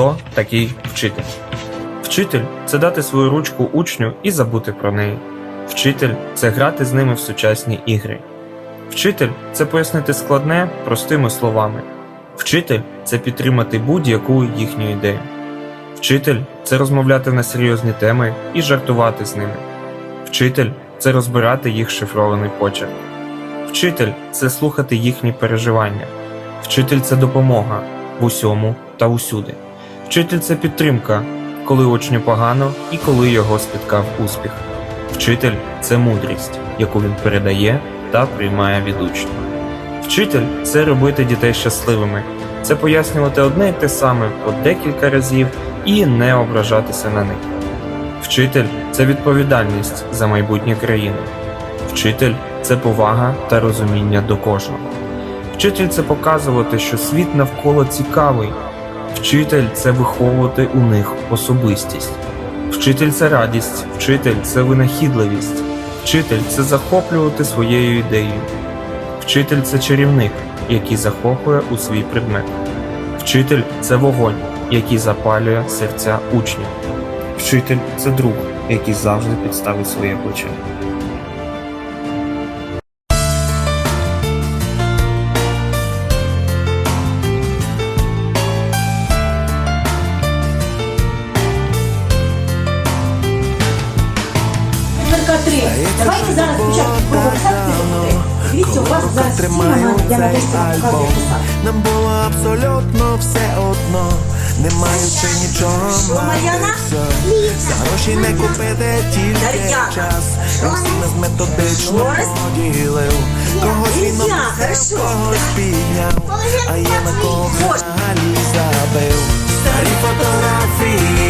Хто такий вчитель? Вчитель це дати свою ручку учню і забути про неї. Вчитель це грати з ними в сучасні ігри. Вчитель це пояснити складне простими словами. Вчитель це підтримати будь-яку їхню ідею. Вчитель це розмовляти на серйозні теми і жартувати з ними. Вчитель це розбирати їх шифрований почерк. Вчитель це слухати їхні переживання. Вчитель це допомога в усьому та усюди. Вчитель це підтримка, коли учню погано і коли його спіткав успіх. Вчитель це мудрість, яку він передає та приймає від учнів. Вчитель це робити дітей щасливими, це пояснювати одне й те саме по декілька разів і не ображатися на них. Вчитель це відповідальність за майбутнє країни. Вчитель це повага та розуміння до кожного. Вчитель це показувати, що світ навколо цікавий. Вчитель це виховувати у них особистість. Вчитель це радість, вчитель це винахідливість. Вчитель це захоплювати своєю ідеєю. Вчитель це чарівник, який захоплює у свій предмет. Вчитель це вогонь, який запалює серця учнів. Вчитель це друг, який завжди підставить своє плече. Десь показую писати. Нам було абсолютно все одно, не маючи нічого мати все. За гроші не купити тільки час. Розумів методично Борис? поділив. Когось він Нельзя, когось підняв, а я на кого взагалі забив. Старі фотографії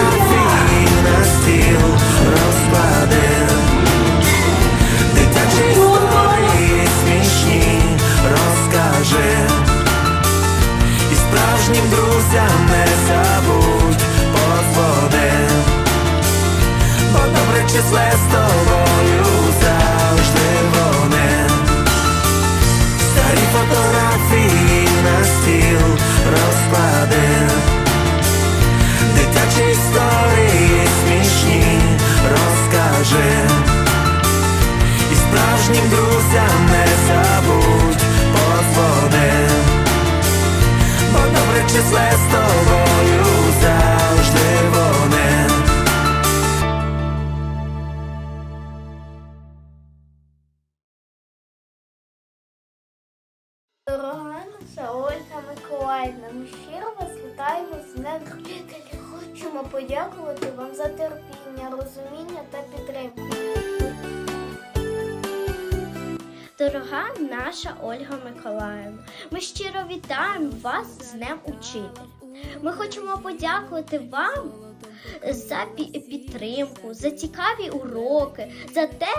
числе з тобою завжди вони Дорога наша Ольга Миколаївна, ми щиро вас вітаємо з Днем. Хочемо подякувати вам за терпіння, розуміння та підтримку. Дорога наша Ольга Миколаївна, ми щиро вітаємо вас з Днем Учителя. Ми хочемо подякувати вам за підтримку, за цікаві уроки, за те,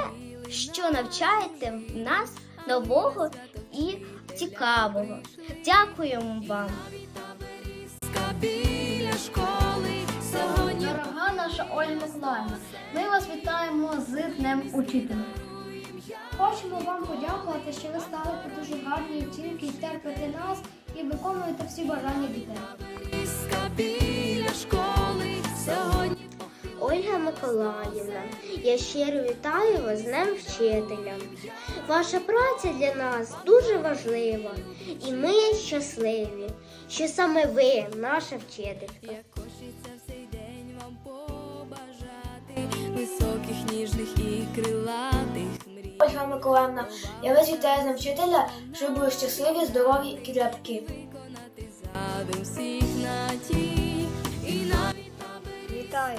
що навчаєте нас нового і цікавого. Дякуємо вам. Дорога наша Ольга Миколаївна, ми вас вітаємо з Днем Учителя. Хочемо вам подякувати, що ви ставите дуже гарні оцінки і терпите нас і виконуєте всі бажання дітей. Ольга Миколаївна, я щиро вітаю вас з Днем Вчителя. Ваша праця для нас дуже важлива, і ми щасливі, що саме ви, наша вчителька. Миколаївна, я вас вітаю з Днем вчителя, щоб були щасливі, здорові і крепкі. Вітаю,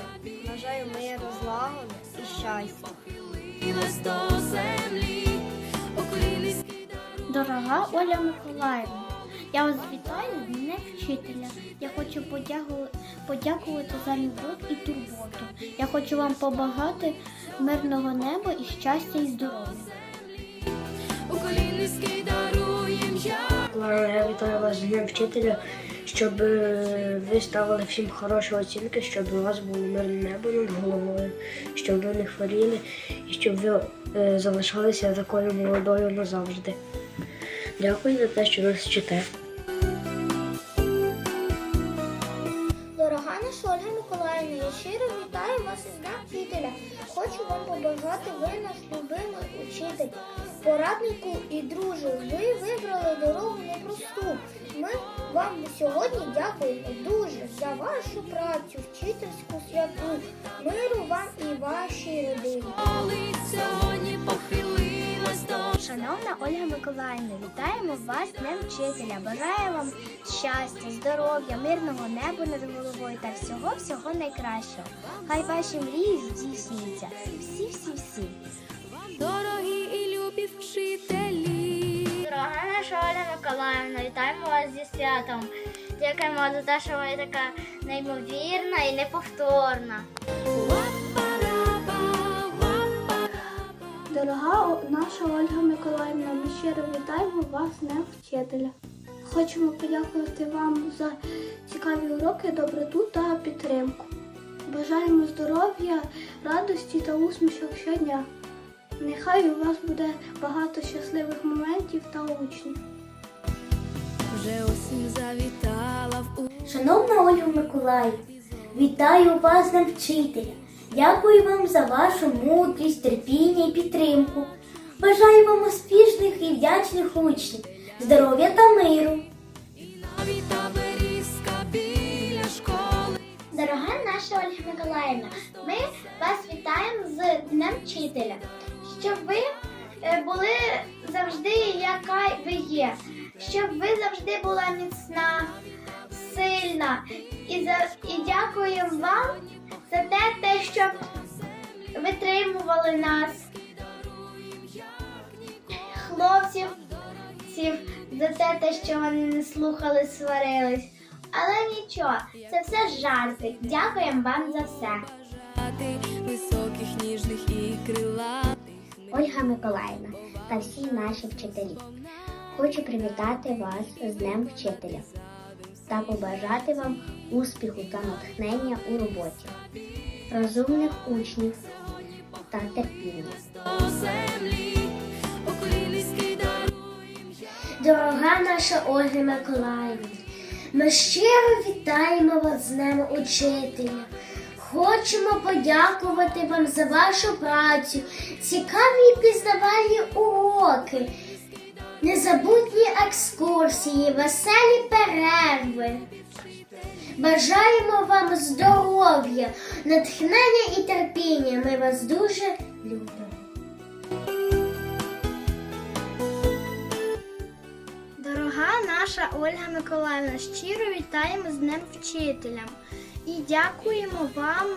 бажаю миру, злагоди і щастя. Дорога Оля Миколаївна, я вас вітаю з Днем Вчителя. Я хочу подякувати за любов і турботу. Я хочу вам побагати мирного неба і щастя і здоров'я. Коліни даруєм я. Я вітаю вас з Днем вчителя, щоб е, ви ставили всім хороші оцінки, щоб у вас було мирне небо над головою, щоб ви не хворіли і щоб ви е, залишалися такою молодою назавжди. Дякую за те, що нас вчите. Хочу вам побажати, ви наш любимий учитель, пораднику і друже. Ви вибрали дорогу непросту. Ми вам сьогодні дякуємо дуже за вашу працю, вчительську святу, миру вам і вашій родині. Шановна Ольга Миколаївна, вітаємо вас з Днем Вчителя. Бажаю вам щастя, здоров'я, мирного неба над головою та всього всього найкращого. Хай ваші мрії здійснюються. Всі, всі, всі. дорогі і любі вчителі. Дорога наша Оля Миколаївна, вітаємо вас зі святом. Дякуємо за те, що ви така неймовірна і неповторна. Дорога наша Ольга Миколаївна, ми щиро вітаємо вас Днем вчителя. Хочемо подякувати вам за цікаві уроки, доброту та підтримку. Бажаємо здоров'я, радості та усмішок щодня. Нехай у вас буде багато щасливих моментів та учнів. Вже осінь завітала в Шановна Ольга Миколаївна, вітаю вас Днем вчителя. Дякую вам за вашу мудрість, терпіння і підтримку. Бажаю вам успішних і вдячних учнів, здоров'я та миру. Дорога наша Ольга Миколаївна, ми вас вітаємо з Днем Вчителя, щоб ви е, були завжди, яка ви є, щоб ви завжди була міцна, сильна. І, за, і дякуємо вам за те, те, що витримували нас, хлопців, ців, за те, те, що вони не слухали, сварились. Але нічого, це все жарти. Дякуємо вам за все. Високих, ніжних і крилатих. Ольга Миколаївна та всі наші вчителі. Хочу привітати вас з Днем вчителя та побажати вам успіху та натхнення у роботі, розумних учнів та терпіння. Дорога наша Ольга Миколаївна, ми щиро вітаємо вас з Днем Учителя. Хочемо подякувати вам за вашу працю, цікаві і пізнавальні уроки, незабутні екскурсії, веселі перерви. Бажаємо вам здоров'я, натхнення і терпіння. Ми вас дуже любимо. Дорога наша Ольга Миколаївна, щиро вітаємо з Днем Вчителя і дякуємо вам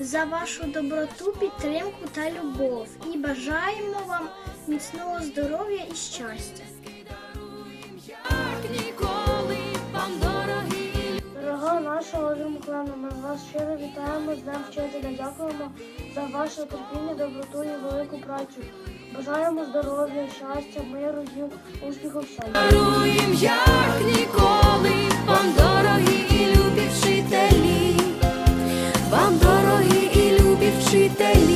за вашу доброту, підтримку та любов. І бажаємо вам міцного здоров'я і щастя. Дорога наша наша ми вас щиро вітаємо з Днем вчителя. Дякуємо за ваше терпіння, доброту і велику працю. Бажаємо здоров'я, щастя, миру і успіху всьому. Даруєм, як ніколи, вам дорогі і